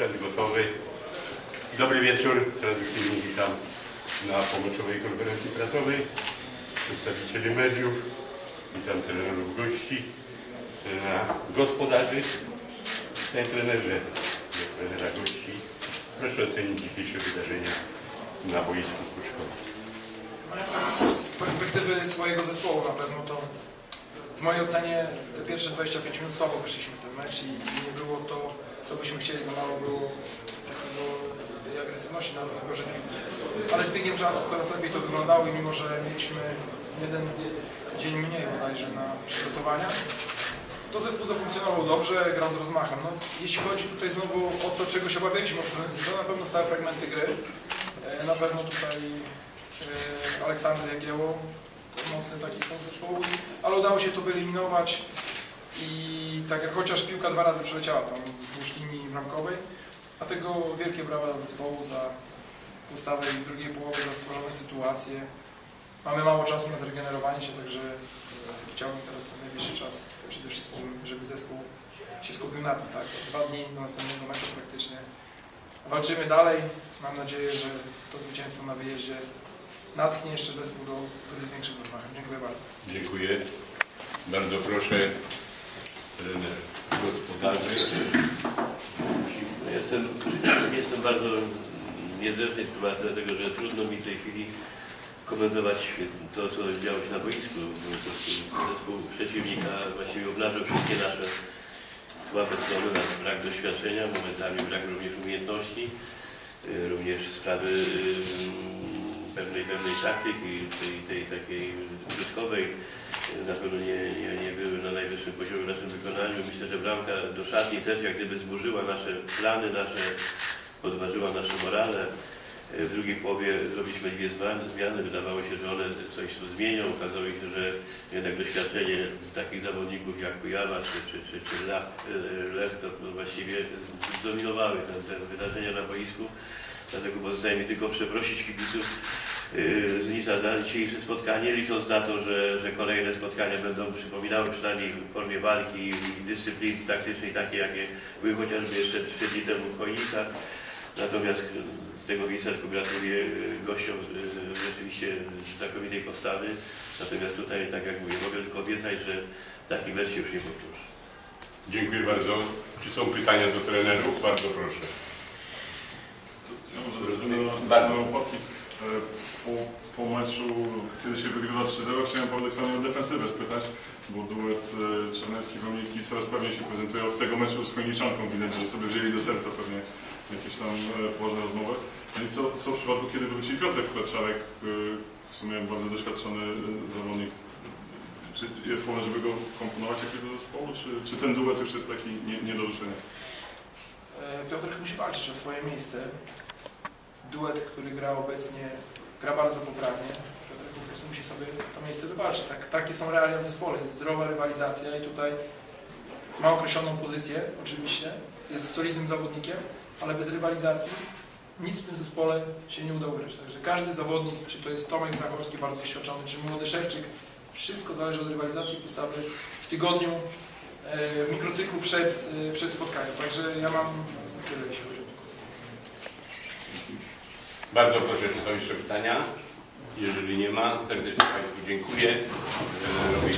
sprzęt gotowy. Dobry wieczór, tradycyjnie witam na pomoczowej konferencji prasowej przedstawicieli mediów, witam trenerów gości, trenera gospodarzy, panie trenerze, trenera gości. Proszę ocenić dzisiejsze wydarzenia na boisku Kuczkowa. Z perspektywy swojego zespołu na pewno to w mojej ocenie te pierwsze 25 minut słabo wyszliśmy w ten mecz i nie było to, co byśmy chcieli, za mało było takiego, tej agresywności na piłki. Ale z biegiem czasu coraz lepiej to wyglądało i mimo, że mieliśmy jeden dzień mniej bodajże na przygotowania, to zespół zafunkcjonował dobrze, grał z rozmachem. No, jeśli chodzi tutaj znowu o to, czego się obawialiśmy od strony to na pewno stałe fragmenty gry. E, Na pewno tutaj e, Aleksander Jagieło, to mocny taki punkt zespołu, ale udało się to wyeliminować i tak jak chociaż piłka dwa razy przeleciała wzdłuż linii bramkowej, dlatego wielkie brawa dla zespołu za postawę i drugiej połowy, za stworzone sytuacje. Mamy mało czasu na zregenerowanie się, także e, chciałbym teraz ten najwyższy czas przede wszystkim, żeby zespół się skupił na tym, tak, dwa dni do następnego meczu praktycznie. Walczymy dalej, mam nadzieję, że to zwycięstwo na wyjeździe natchnie jeszcze zespół do który z rozmachem. Dziękuję bardzo. Dziękuję. Bardzo proszę, trener gospodarzy. Jestem, jestem bardzo niezręczny w dlatego że trudno mi w tej chwili komentować to, co działo się na boisku. Zespół przeciwnika właściwie obnażył wszystkie nasze słabe strony, nasz brak doświadczenia, momentami brak również umiejętności, y, również sprawy y, pewnej, pewnej taktyki, tej, tej takiej użytkowej na pewno nie, nie, nie były na najwyższym poziomie w naszym wykonaniu. Myślę, że bramka do szatni też jak gdyby zburzyła nasze plany, nasze, podważyła nasze morale. Y, W drugiej połowie zrobiliśmy dwie zmiany. Wydawało się, że one coś tu zmienią. Okazało się, że jednak doświadczenie takich zawodników jak Kujawa czy, czy, czy, czy y, Lech to no właściwie zdominowały te, te wydarzenia na boisku. Dlatego pozostaje mi tylko przeprosić kibiców Nicza za dzisiejsze spotkanie, licząc na to, że, że kolejne spotkania będą przypominały przynajmniej w formie walki i dyscypliny taktycznej takie, jakie były chociażby jeszcze trzy dni temu w Chojnicach. Natomiast yy, z tego miejsca tylko gratuluję yy, gościom rzeczywiście znakomitej postawy. Natomiast tutaj, tak jak mówię, mogę tylko obiecać, że taki mecz się już nie powtórzy. Dziękuję bardzo. Czy są pytania do trenerów? Bardzo proszę. Ja może Rozumiem. do- Bardzo. do Opatki. E, Po, po meczu, kiedy się wygrywa 3-0, chciałem paradoksalnie o defensywę spytać, bo duet e, Czarnecki-Wamiński coraz pewniej się prezentuje. Od tego meczu z Chojniczanką widać, że sobie wzięli do serca pewnie jakieś tam e, poważne rozmowy. No i co, co w przypadku, kiedy wróci Piotrek Kwarczarek, e, w sumie bardzo doświadczony zawodnik. Czy jest pomysł, żeby go komponować jakoś do zespołu, czy, czy ten duet już jest taki nie, nie do ruszenia? Piotrek musi walczyć o swoje miejsce. Duet, który gra obecnie, gra bardzo poprawnie. Po prostu musi sobie to miejsce wywalczyć. Tak, takie są realia w zespole. Jest zdrowa rywalizacja i tutaj ma określoną pozycję, oczywiście. Jest solidnym zawodnikiem, ale bez rywalizacji nic w tym zespole się nie uda ugrać. Także każdy zawodnik, czy to jest Tomek Zagorski, bardzo doświadczony, czy młody Szewczyk, wszystko zależy od rywalizacji postawy w tygodniu, e, w mikrocyklu przed, e, przed spotkaniem. Także ja mam tyle, jeśli chodzi o. Bardzo proszę, czy są jeszcze pytania? Jeżeli nie ma, serdecznie Państwu dziękuję. Trenerowi